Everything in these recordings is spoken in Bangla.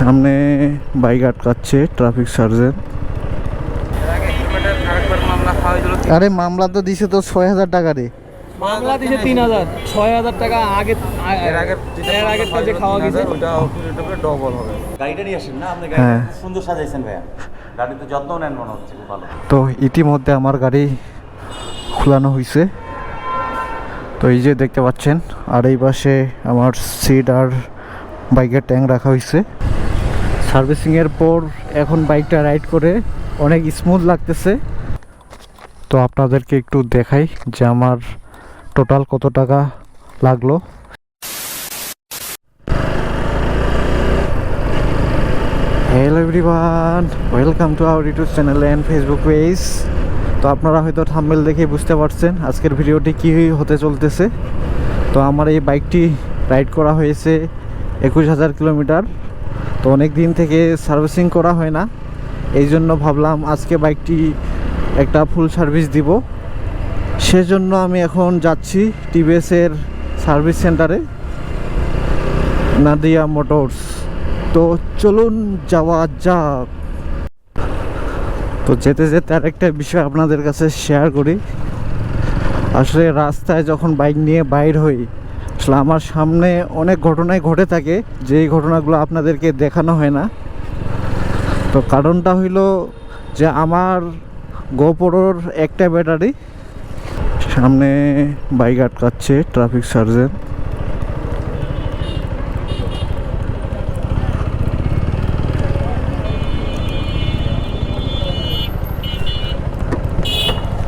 সামনে বাইক আটকাচ্ছে ট্রাফিক সার্জেন্ট। আরে মামলা তো দিছে তো ছয় হাজার টাকা রে। মামলা দিছে তিন হাজার। ছয় হাজার টাকা আগে এর আগে এর কাজে খাওয়া গেছে। ওটা ডবল হবে। গাড়িটা নিয়ে আসেন না? আপনি হ্যাঁ। গাড়ি সুন্দর সাজাইছেন ভাইয়া। গাড়িতে যত্ন নেন মনে হচ্ছে খুব ভালো। তো ইতিমধ্যে আমার গাড়ি খোলানো হয়েছে তো এই যে দেখতে পাচ্ছেন আর এই পাশে আমার সিট আর বাইকের ট্যাঙ্ক রাখা হয়েছে সার্ভিসিংয়ের পর এখন বাইকটা রাইড করে অনেক স্মুথ লাগতেছে। তো আপনাদেরকে একটু দেখাই যে আমার টোটাল কত টাকা লাগল। Hello everyone welcome to our YouTube channel and Facebook page তো আপনারা হয়তো থাম্বেল দেখে বুঝতে পারছেন আজকের ভিডিওটি কী হতে চলতেছে। তো আমার এই বাইকটি রাইড করা হয়েছে একুশ হাজার কিলোমিটার। তো অনেক দিন থেকে সার্ভিসিং করা হয় না। এই জন্য ভাবলাম আজকে বাইকটি একটা ফুল সার্ভিস দিব। সেজন্য আমি এখন যাচ্ছি টিভিএসের সার্ভিস সেন্টারে নাদিয়া মোটরস। তো চলুন যাওয়া যাক। তো যেতে যেতে আরেকটা বিষয় আপনাদের কাছে শেয়ার করি। আসলে রাস্তায় যখন বাইক নিয়ে বাইর হই আসলে আমার সামনে অনেক ঘটনাই ঘটে থাকে, যেই ঘটনাগুলো আপনাদেরকে দেখানো হয় না। তো কারণটা হইল যে আমার গোপরোর একটা ব্যাটারি, সামনে বাইক আটকাচ্ছে ট্রাফিক সার্জেন্ট।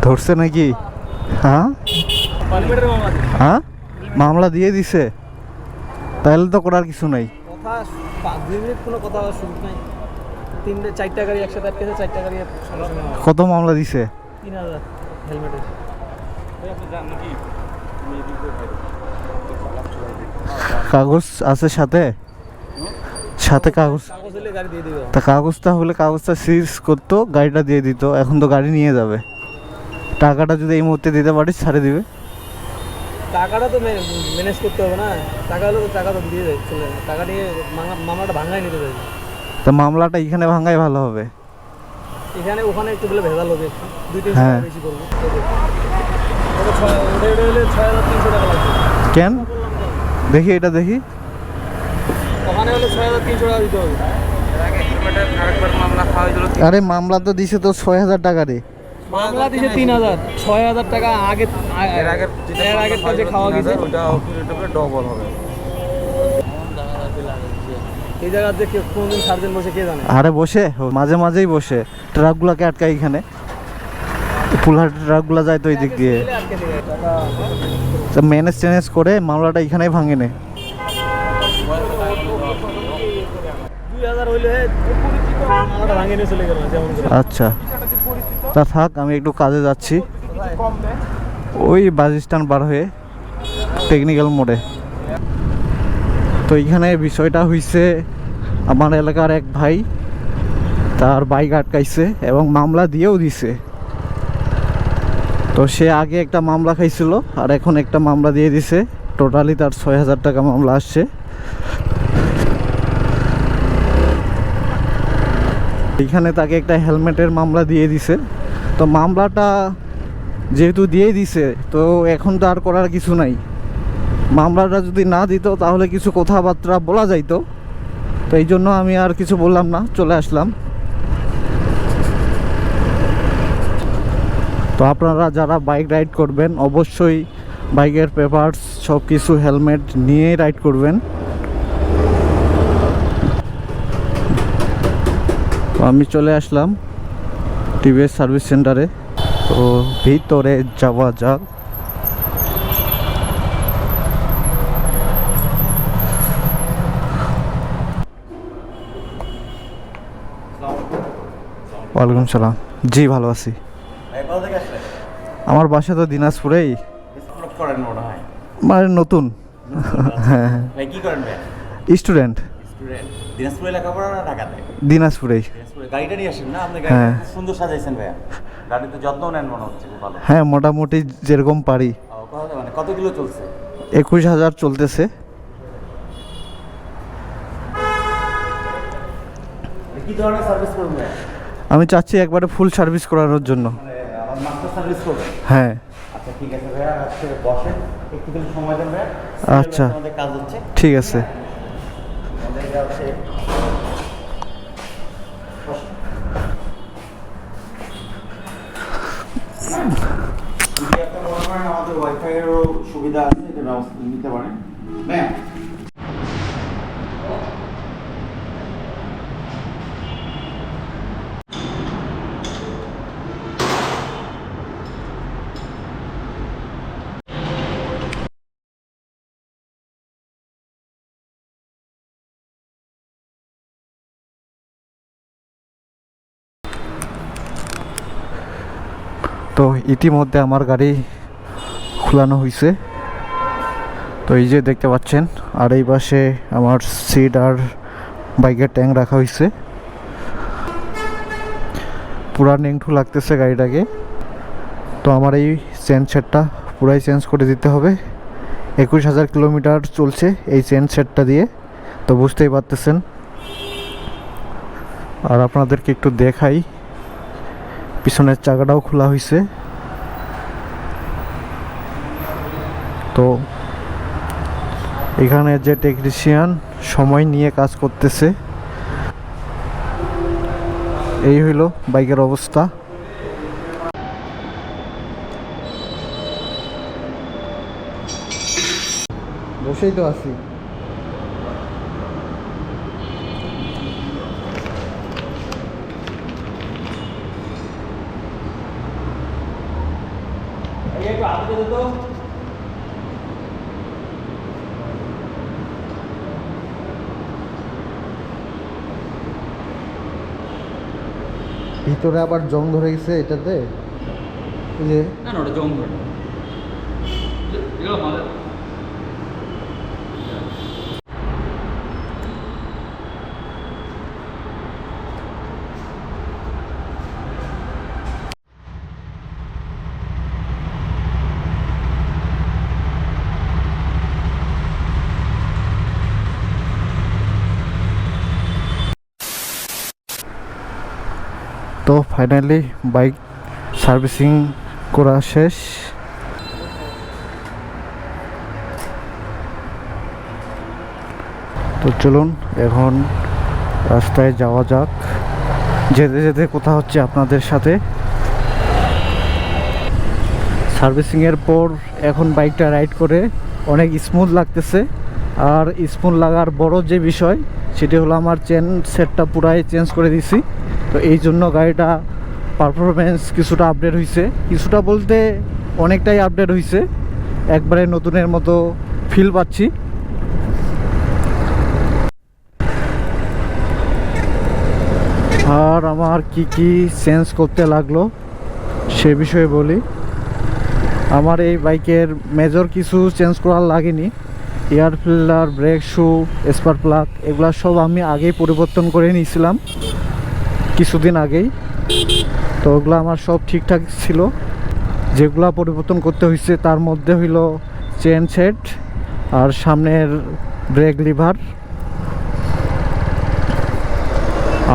ধরছে নাকি? হ্যাঁ। হ্যাঁ? মামলা দিয়ে দিছে তাহলে তো করার কিছু নাই। কথা পাঁচ মিনিট কোনো কথা সুযোগ নাই। তিনটে চারটা গাড়ি একসাথে আটকেছে চারটা গাড়ি সঙ্গে সঙ্গে মামলা। কত মামলা দিছে? তিন হাজার হেলমেটের কাগজ আছে সাথে? সাথে কাগজ। তা কাগজটা হলে কাগজটা সিজ করতো গাড়িটা দিয়ে দিত এখন তো গাড়ি নিয়ে যাবে। টাকাটা যদি এই মুহূর্তে দিতে পারিস ছাড়ে দিবে। টাকাটা তো ম্যানেজ করতে হবে না। টাকা হলে তো টাকা তো দিয়ে দেয় চলে টাকা নিয়ে মামলাটা ভাঙাই নিতে দেবে তা মামলাটা এখানে ভাঙাই ভালো হবে? এখানে ওখানে একটু বলে ভেজাল হবে। একটু দুই তিনশো হ্যাঁ। টাকা বেশি করব ওটা ছয় ওটা এটা হলে ছয় হাজার তিনশো টাকা লাগবে। কেন? দেখি এটা দেখি। ওখানে হলে ছয় হাজার তিনশো টাকা দিতে হবে। আরে মামলা তো দিছে তো ছয় হাজার টাকা রে মামলা দিছে তিন হাজার ছয় হাজার টাকা আগে এর আগে এর আগের কাজে খাওয়া গেছে। ওটা ডবল হবে। এই জায়গাতে কেউ কোনদিন সার্জেন বসে কে জানে? আরে বসে ও মাঝে মাঝেই বসে। ট্রাকগুলোকে আটকায় এখানে। ফুলহাট ট্রাকগুলো যায় তো এই দিক দিয়ে। ম্যানেজ ট্যানেজ করে মামলাটা এখানেই ভাঙে নে। আচ্ছা। তা থাক, আমি একটু কাজে যাচ্ছি। ওই স্ট্যান্ড বার হয়ে টেকনিক্যাল মোড়ে। তো এইখানে বিষয়টা হইছে, আমার এলাকার এক ভাই, তার বাইক আটকাইছে এবং মামলা দিয়েও দিছে। তো সে আগে একটা মামলা খাইছিল, আর এখন একটা মামলা দিয়ে দিছে। টোটালি তার ছয় হাজার টাকা মামলা আসছে। এইখানে তাকে একটা হেলমেটের মামলা দিয়ে দিছে। তো মামলাটা যেহেতু দিয়ে দিছে, তো এখন তো আর করার কিছু নাই। মামলাটা যদি না দিত, তাহলে কিছু কথাবার্তা বলা যাইতো। তো এই জন্য আমি আর কিছু বললাম না, চলে আসলাম। তো আপনারা যারা বাইক রাইড করবেন, অবশ্যই বাইকের পেপারস সব কিছু হেলমেট নিয়ে রাইড করবেন। আমি চলে আসলাম। টিভিএস সার্ভিস সেন্টারে। তো ভিতরে যাওয়া যাক। ওয়ালাইকুম সালাম। জি ভালো আছি। আমার বাসা তো দিনাজপুরেই। মনে নতুন। হ্যাঁ স্টুডেন্ট। দিনাজপুরে লেখাপড়া না ঢাকাতে? দিনাজপুরেই। দিনাজপুরে। গাড়িটা নিয়ে আসেন না? আপনি হ্যাঁ। গাড়ি সুন্দর সাজাইছেন ভাইয়া। গাড়িতে যত্ন নেন মনে হচ্ছে ভালো। হ্যাঁ মোটামুটি যেরকম পারি। মানে কত কিলো চলছে? একুশ হাজার চলতেছে। কি ধরনের সার্ভিস করবেন আমি চাচ্ছি একবারে ফুল সার্ভিস করানোর জন্য। মানে সার্ভিস হ্যাঁ। আচ্ছা ঠিক আছে ভাইয়া। আজকে বসেন। একটুখানি সময় দেন ভাইয়া। আচ্ছা। আমাদের কাজ হচ্ছে। ঠিক আছে। আমাদের এটা হচ্ছে। যদি আপনার মনে করেন আমাদের ওয়াইফাইয়েরও সুবিধা আছে, এটা ব্যবস্থা নিতে পারেন ম্যাম তো ইতিমধ্যে আমার গাড়ি খোলানো হয়েছে তো এই যে দেখতে পাচ্ছেন, আর এই পাশে আমার সিট আর বাইকের ট্যাঙ্ক রাখা হয়েছে পুরা নেংঠু লাগতেছে গাড়িটাকে। তো আমার এই চেন সেটটা পুরাই চেঞ্জ করে দিতে হবে। একুশ হাজার কিলোমিটার চলছে এই চেন সেটটা দিয়ে। তো বুঝতেই পারতেছেন। আর আপনাদেরকে একটু দেখাই পিছনের চাকাটাও খোলা হয়েছে তো এখানে যে টেকনিশিয়ান সময় নিয়ে কাজ করতেছে, এই হইল বাইকের অবস্থা। বসেই তো আছি। একটু আগে যেত ভিতরে আবার জং ধরে গেছে এটাতে? এই যে? না না ওটা জং ধরে। ফাইনালি বাইক সার্ভিসিং করা শেষ তো চলুন, এখন রাস্তায় যাওয়া যাক। যেতে যেতে কোথা হচ্ছে আপনাদের সাথে। সার্ভিসিংয়ের পর এখন বাইকটা রাইড করে অনেক স্মুথ লাগতেছে। আর স্মুথ লাগার বড় যে বিষয়, সেটি হলো আমার চেন সেটটা পুরাই চেঞ্জ করে দিছি। তো এই জন্য গাড়িটা পারফরমেন্স কিছুটা আপডেট হয়েছে কিছুটা বলতে অনেকটাই আপডেট হয়েছে একবারে নতুনের মতো ফিল পাচ্ছি। আর আমার কি কি চেঞ্জ করতে লাগল, সে বিষয়ে বলি। আমার এই বাইকের মেজর কিছু চেঞ্জ করার লাগেনি। Air filter brake shoe spark plug এগুলো সব আমি আগেই পরিবর্তন করে নিয়েছিলাম। কিছুদিন আগেই। তো ওগুলো আমার সব ঠিকঠাক ছিল। যেগুলো পরিবর্তন করতে হয়েছে তার মধ্যে হইল চেন সেট আর সামনের ব্রেক লিভার।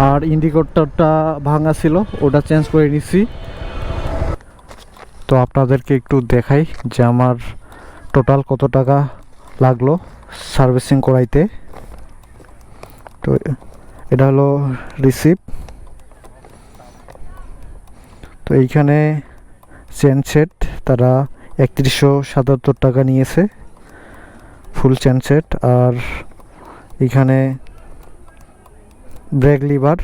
আর ইন্ডিকেটরটা ভাঙা ছিল, ওটা চেঞ্জ করে নিছি। তো আপনাদেরকে একটু দেখাই যে আমার টোটাল কত টাকা লাগল সার্ভিসিং করাইতে। তো এটা হলো রিসিপ্ট। তো এইখানে চেন সেট তারা একত্রিশশো সাতাত্তর টাকা নিয়েছে ফুল চেন সেট আর এখানে ব্রেক লিভার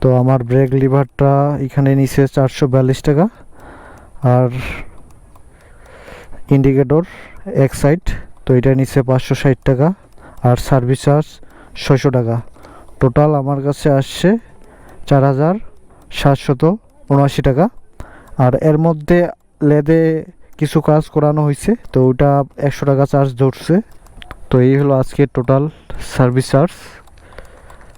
তো আমার ব্রেক লিভারটা এখানে নিচে চারশো বিয়াল্লিশ টাকা। আর ইন্ডিকেটর এক সাইড তো এটা নিচে পাঁচশো ষাট টাকা। আর সার্ভিস চার্জ ছয়শো টাকা। টোটাল আমার কাছে আসছে চার হাজার সাতশত উনআশি টাকা। আর এর মধ্যে লেদে কিছু কাজ করানো হয়েছে তো ওটা একশো টাকা চার্জ ধরছে। তো এই হলো আজকে টোটাল সার্ভিস চার্জ